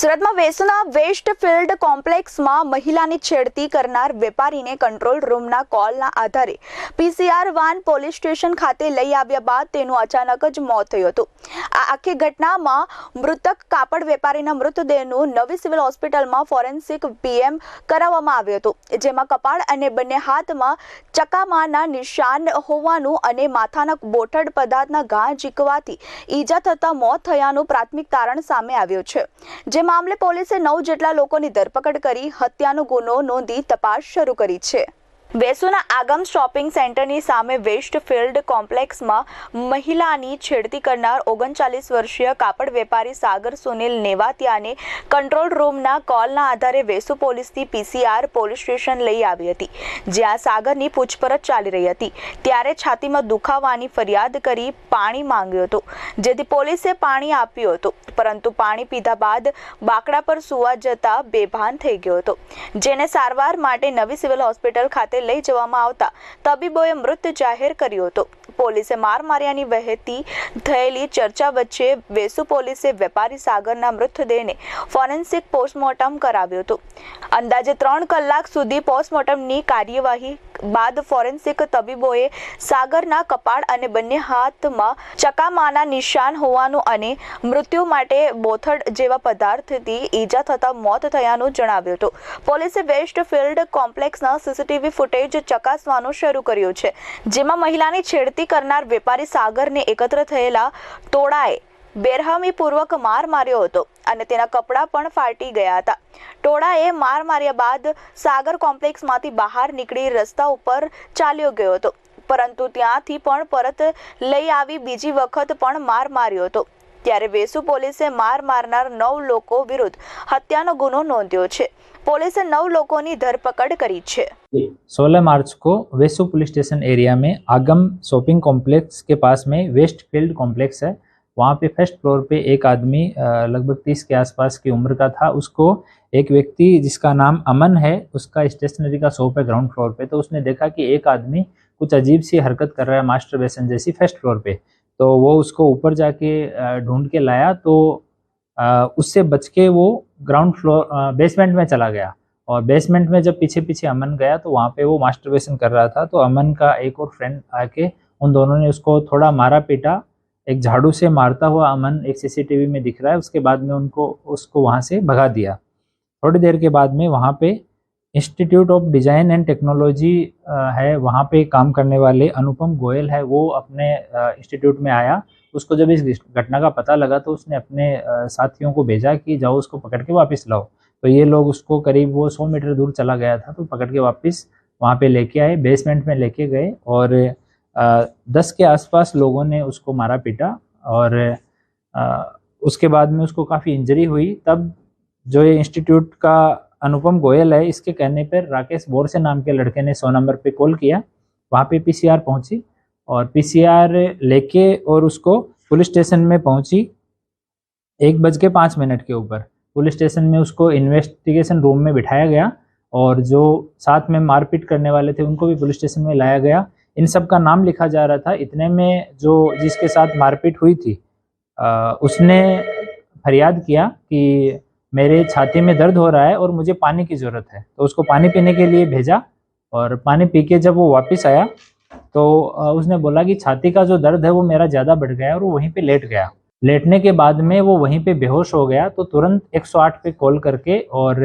સુરતમાં વેસુના waste field કોમ્પ્લેક્સમાં મહિલાની છેડતી કરનાર વેપારીને કંટ્રોલ રૂમના કોલના આધારે પીસીઆર વાન પોલીસ સ્ટેશન ખાતે લઈ આવ્યા બાદ તેનું અચાનક જ મોત થયું હતું. આ આખી ઘટનામાં મૃતક કાપડ વેપારીના મૃતદેહનું નવી સિવિલ હોસ્પિટલમાં ફોરેન્સિક પીએમ કરાવવામાં આવ્યું હતું, જેમાં કપાળ અને બંને હાથમાં ચકામાના નિશાન હોવાનું અને માથાના બોઠડ પદાર્થના ઘા ઝીકવાથી ઈજા થતા મોત થયાનું પ્રાથમિક તારણ સામે આવ્યું છે જે મામલે પોલીસે નવ જેટલા લોકોની ધરપકડ કરી હત્યાનો ગુનો નોંધી તપાસ શરૂ કરી છે. વેસુના આગમ શોપિંગ સેન્ટરની સામે વેસ્ટ ફિલ્ડ કોમ્પ્લેક્સમાં મહિલાની છેડતી કરનાર ઓગણચાલીસ વર્ષીય કાપડ વેપારી સાગર સુનિલ નેવાતિયાને કંટ્રોલ રૂમના કોલના આધારે વેસુ પોલીસથી પીસીઆર પોલીસ સ્ટેશન લઈ આવી હતી, જ્યાં સાગરની પૂછપરછ ચાલી રહી હતી. ત્યારે છાતીમાં દુખાવાની ફરિયાદ કરી પાણી માંગ્યું હતું, જેથી પોલીસે પાણી આપ્યું હતું, પરંતુ પાણી પીધા બાદ બાકડા પર સુવા જતા બેભાન થઈ ગયો હતો, જેને સારવાર માટે નવી સિવિલ હોસ્પિટલ ખાતે લઈ જવામાં આવતા તબીબોએ મૃત જાહેર કર્યો હતો. પોલીસે માર માર્યાની વહેતી થયેલી ચર્ચા વચ્ચે વેસુ પોલીસે વેપારી સાગરના મૃતદેહને ફોરેન્સિક પોસ્ટમોર્ટમ કરાવ્યું હતું. અંદાજે ત્રણ કલાક સુધી પોસ્ટમોર્ટમની કાર્યવાહી બાદ ફોરેન્સિક તબીબોએ સાગરના કપાળ અને બંને હાથમાં ચકામાના નિશાન હોવાનું અને મૃત્યુ માટે બોથડ જેવા પદાર્થથી ઈજા થતા મોત થયાનું જણાવ્યું હતું. પોલીસે વેસ્ટ ફિલ્ડ કોમ્પ્લેક્સના સીસીટીવી ફૂટેજ ચકાસવાનું શરૂ કર્યું છે. જેમાં મહિલાની છેડતી કરનાર વેપારી સાગરને એકત્ર થયેલા ટોળાએ બેરહમીપૂર્વક માર માર્યો હતો અને તેના કપડાં પણ ફાટી ગયા હતા. ટોળાએ માર માર્યા બાદ સાગર કોમ્પ્લેક્સમાંથી બહાર નીકળી રસ્તા ઉપર ચાલ્યો ગયો હતો. પરંતુ ત્યાંથી પણ પરત લઈ આવી બીજી વખત પણ માર માર્યો હતો. ત્યારે વેસુ પોલીસે માર મારનાર નવ લોકો વિરુદ્ધ હત્યાનો ગુનો નોંધ્યો છે પોલીસે નવ લોકોની ધરપકડ કરી છે सोलह मार्च को वेसु पुलिस स्टेशन एरिया में आगम शॉपिंग कॉम्प्लेक्स के पास में वेस्ट फील्ड कॉम्प्लेक्स है वहाँ पे फर्स्ट फ्लोर पे एक आदमी अ, लगभग तीस के आसपास की उम्र का था उसको एक व्यक्ति जिसका नाम अमन है उसका स्टेशनरी का शॉप है ग्राउंड फ्लोर पे तो उसने देखा कि एक आदमी कुछ अजीब सी हरकत कर रहा है मास्टर बेसन जैसी फर्स्ट फ्लोर पे तो वो उसको ऊपर जाके ढूंढ के लाया तो उससे बच के वो ग्राउंड फ्लोर बेसमेंट में चला गया। और बेसमेंट में जब पीछे पीछे अमन गया तो वहाँ पे वो मास्टरबेशन कर रहा था तो अमन का एक और फ्रेंड आके उन दोनों ने उसको थोड़ा मारा पीटा। एक झाड़ू से मारता हुआ अमन एक सीसीटीवी में दिख रहा है, उसके बाद में उनको, उसको वहाँ से भगा दिया। थोड़ी देर के बाद में वहाँ पे institute of design and technology है, वहाँ पे काम करने वाले अनुपम गोयल है, वो अपने इंस्टीट्यूट में आया। उसको जब इस घटना का पता लगा तो उसने अपने साथियों को भेजा कि जाओ उसको पकड़ के वापस लाओ। तो ये लोग उसको करीब वो सौ मीटर दूर चला गया था तो पकड़ के वापस वहाँ पे लेके आए बेसमेंट में लेके गए और दस के आसपास लोगों ने उसको मारा पीटा और उसके बाद में उसको काफ़ी इंजरी हुई। तब जो ये इंस्टीट्यूट का अनुपम गोयल है। इसके कहने पर राकेश बोरसे नाम के लड़के ने सौ नंबर पे कॉल किया। वहाँ पे पीसीआर पहुँची और पीसीआर लेके और उसको पुलिस स्टेशन में पहुँची एक बज के पाँच मिनट के ऊपर। पुलिस स्टेशन में उसको इन्वेस्टिगेशन रूम में बिठाया गया और जो साथ में मारपीट करने वाले थे उनको भी पुलिस स्टेशन में लाया गया। इन सब का नाम लिखा जा रहा था। इतने में जो जिसके साथ मारपीट हुई थी अ, उसने फरियाद किया कि मेरे छाती में दर्द हो रहा है और मुझे पानी की ज़रूरत है। तो उसको पानी पीने के लिए भेजा और पानी पी के जब वो वापस आया तो उसने बोला कि छाती का जो दर्द है वो मेरा ज़्यादा बढ़ गया और वो वहीं पे लेट गया। लेटने के बाद में वो वहीं पे बेहोश हो गया तो तुरंत 108 पे कॉल करके और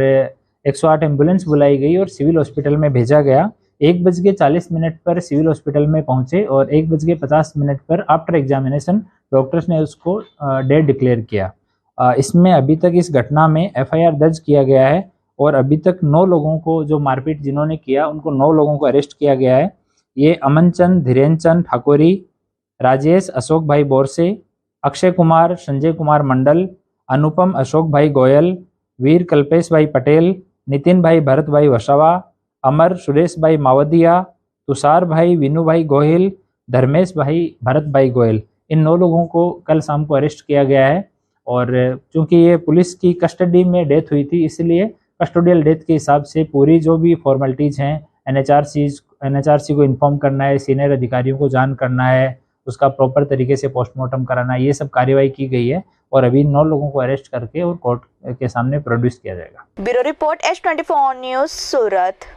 108 एंबुलेंस बुलाई गई और सिविल हॉस्पिटल में भेजा गया। एक बज के चालीस मिनट पर सिविल हॉस्पिटल में पहुँचे और एक बज के पचास मिनट पर आफ्टर एग्जामिनेशन डॉक्टर्स ने उसको डेड डिक्लेयर किया। इसमें अभी तक इस घटना में एफआईआर दर्ज किया गया है और अभी तक नौ लोगों को जो मारपीट जिन्होंने किया, उनको नौ लोगों को अरेस्ट किया गया है। ये अमन चंद धीरेन्द्र चंद ठाकुरी, राजेश अशोक भाई बोरसे, अक्षय कुमार, संजय कुमार मंडल, अनुपम अशोक भाई गोयल, वीर कल्पेश भाई पटेल, नितिन भाई भरत भाई वसावा, अमर सुरेश भाई मावदिया, तुषार भाई, विनू भाई गोहिल, धर्मेश भाई, भरत भाई गोयल। इन नौ लोगों को कल शाम को अरेस्ट किया गया है। और चूँकि ये पुलिस की कस्टडी में डेथ हुई थी, इसलिए कस्टोडियल डेथ के हिसाब से पूरी जो भी फॉर्मेलिटीज़ हैं एन एच को इन्फॉर्म करना है सीनियर अधिकारियों को जान करना है, उसका प्रॉपर तरीके से पोस्टमार्टम कराना ये सब कार्यवाही की गई है और अभी नौ लोगों को अरेस्ट करके और कोर्ट के सामने प्रोड्यूस किया जाएगा। Bureau report, H twenty four news, Surat.